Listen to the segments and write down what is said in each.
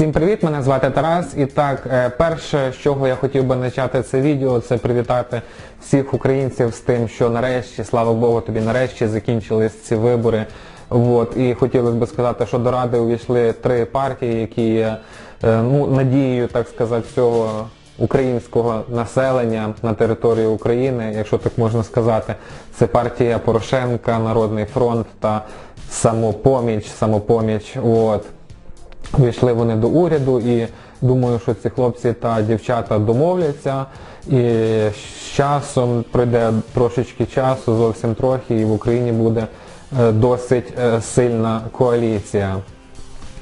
Всім привіт, мене звати Тарас. І так, е, перше, з чого я хотів би почати це відео, це привітати всіх українців з тим, що нарешті, слава Богу, тобі нарешті закінчились ці вибори. От, і хотілося б сказати, що до Ради увійшли три партії, які є е, ну, надією, так сказати, всього українського населення на території України, якщо так можна сказати. Це партія Порошенка, Народний фронт та самопоміч, самопоміч. От. Війшли вони до уряду і думаю, що ці хлопці та дівчата домовляться. І з часом пройде трошечки часу, зовсім трохи, і в Україні буде е, досить е, сильна коаліція.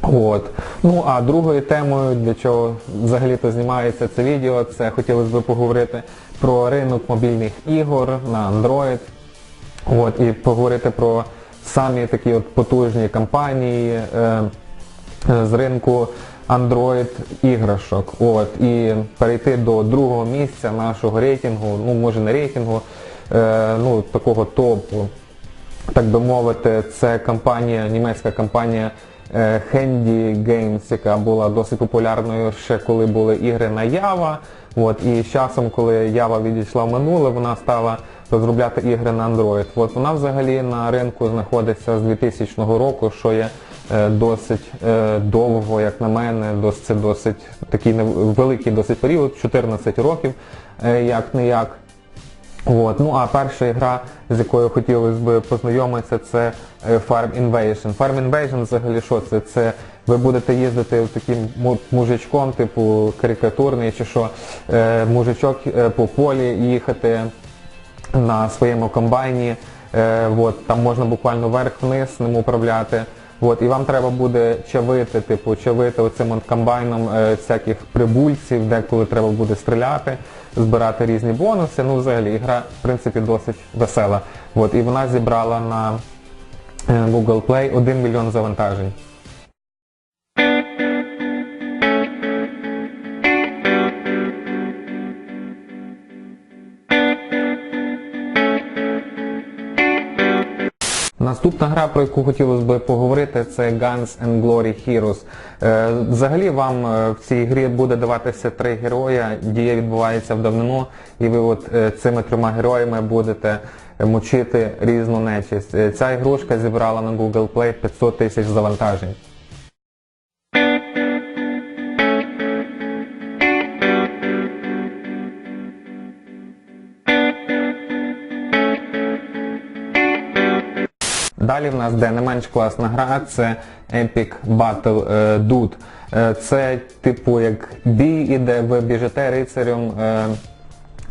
От. Ну а другою темою, для чого взагалі-то знімається це відео, це хотілося б поговорити про ринок мобільних ігор на Android. От, і поговорити про самі такі от потужні компанії. Е, з ринку Android іграшок. От, і перейти до другого місця нашого рейтингу, ну може не рейтингу, е, ну такого топу, так би мовити, це компанія, німецька компанія е, Handy Games, яка була досить популярною ще коли були ігри на Java. От, і з часом, коли Java відійшла в минуле, вона стала розробляти ігри на Android. От, вона взагалі на ринку знаходиться з 2000 року, що є досить е, довго, як на мене, це досить такий великий досить період, 14 років, е, як не як. От. Ну а перша гра, з якою хотілося б познайомитися, це е, Farm Invasion. Farm Invasion взагалі що це? Це ви будете їздити таким мужичком, типу карикатурний чи що, е, мужичок е, по полі їхати на своєму комбайні. Е, от, там можна буквально вверх-вниз ним управляти. От, і вам треба буде чавити, типу, чавити оцим от комбайном е, всяких прибульців, деколи треба буде стріляти, збирати різні бонуси. Ну, взагалі, ігра, в принципі, досить весела. От, і вона зібрала на е, Google Play 1 мільйон завантажень. Наступна гра, про яку хотілося б поговорити, це Guns and Glory Heroes. Е, Взагалі вам е, в цій грі буде даватися три героя, дія відбувається в давнину, і ви от е, цими трьома героями будете мучити різну нечисть. Ця ігрушка зібрала на Google Play 500 тисяч завантажень. Далі в нас де не менш класна гра, це Epic Battle е, Dude. Е, Це типу як бій іде, ви біжите рицарем, е,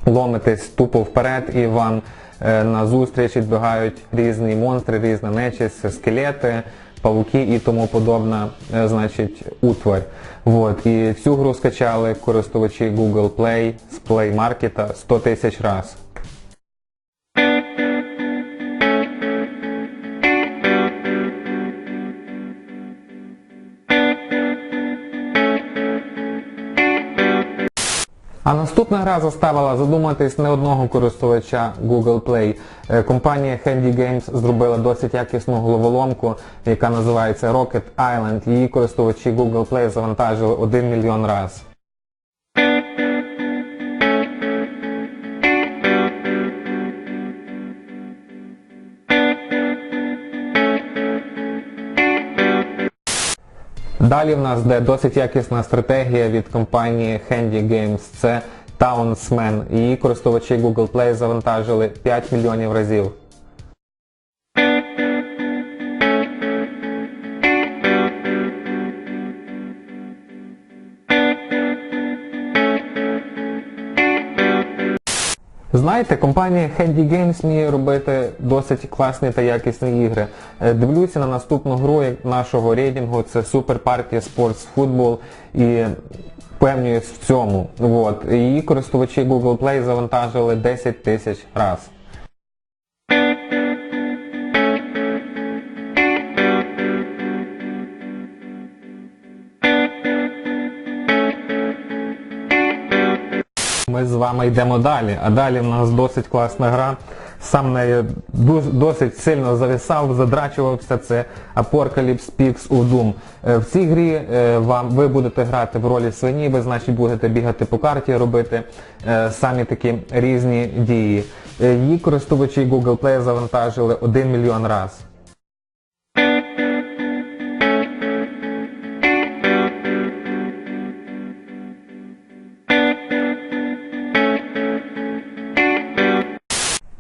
ломитесь тупо вперед і вам на зустріч відбігають різні монстри, різна нечисть, скелети, павуки і тому подобна, значить, утварь. Вот. І цю гру скачали користувачі Google Play з Play Market 100 тисяч раз. А наступна гра заставила задуматись не одного користувача Google Play. Е, Компанія Handy Games зробила досить якісну головоломку, яка називається Rocket Island. Її користувачі Google Play завантажили 1 мільйон раз. Далі в нас де досить якісна стратегія від компанії Handy Games. Це Townsman. Її користувачі Google Play завантажили 5 мільйонів разів. Знаєте, компанія Handy Games вміє робити досить класні та якісні ігри. Е, Дивлюся на наступну гру нашого рейтингу, це Super Party Sports Football і впевнююсь в цьому. От. Її користувачі Google Play завантажили 10 тисяч раз. Ми з вами йдемо далі. А далі в нас досить класна гра сам нею досить сильно зависав, задрачувався. Це Apocalypse Peaks of Doom. Е, В цій грі е, вам ви будете грати в ролі свині, ви значить будете бігати по карті, робити е, самі такі різні дії. Її користувачі Google Play завантажили 1 мільйон раз.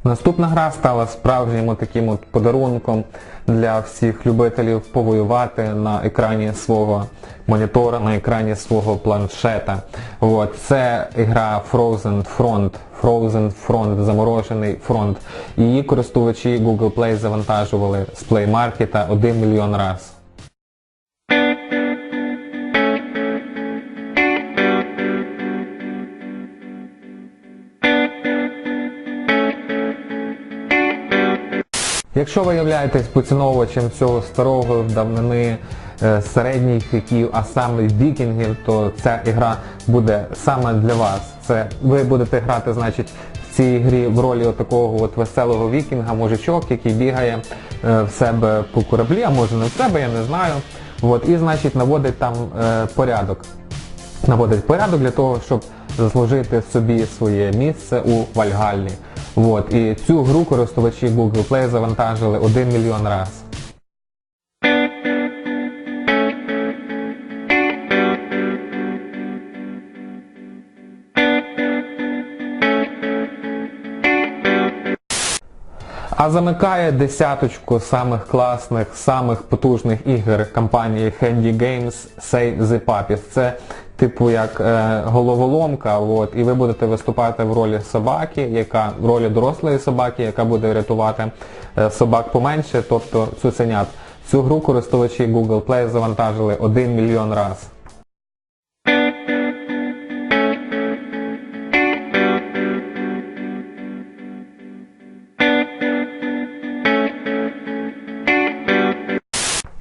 Наступна гра стала справжнім таким от подарунком для всіх любителів повоювати на екрані свого монітора, на екрані свого планшета. От, це гра Frozen Front, Frozen Front, заморожений фронт. Її користувачі Google Play завантажували з Play Market 1 мільйон раз. Якщо ви являєтесь поціновувачем цього старого давнини е, середніх віків, а саме вікінгів, то ця ігра буде саме для вас. Це ви будете грати, значить, в цій грі в ролі такого от веселого вікінга, мужичок, який бігає е, в себе по кораблі, а може не в себе, я не знаю. От, і значить наводить там е, порядок наводить порядок для того, щоб заслужити собі своє місце у Вальгаллі. От. І цю гру користувачі Google Play завантажили 1 мільйон раз. А замикає десяточку самих класних, самих потужних ігор компанії Handy Games Save the Puppies. Це типу як е, головоломка, от, і ви будете виступати в ролі собаки, яка в ролі дорослої собаки, яка буде рятувати е, собак поменше, тобто цуценят. Цю гру користувачі Google Play завантажили 1 мільйон раз.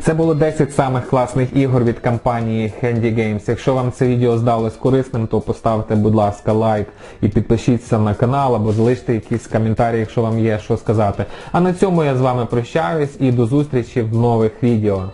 Це було 10 самих класних ігор від компанії Handy Games. Якщо вам це відео здалось корисним, то поставте, будь ласка, лайк і підпишіться на канал або залиште якісь коментарі, якщо вам є що сказати. А на цьому я з вами прощаюсь і до зустрічі в нових відео.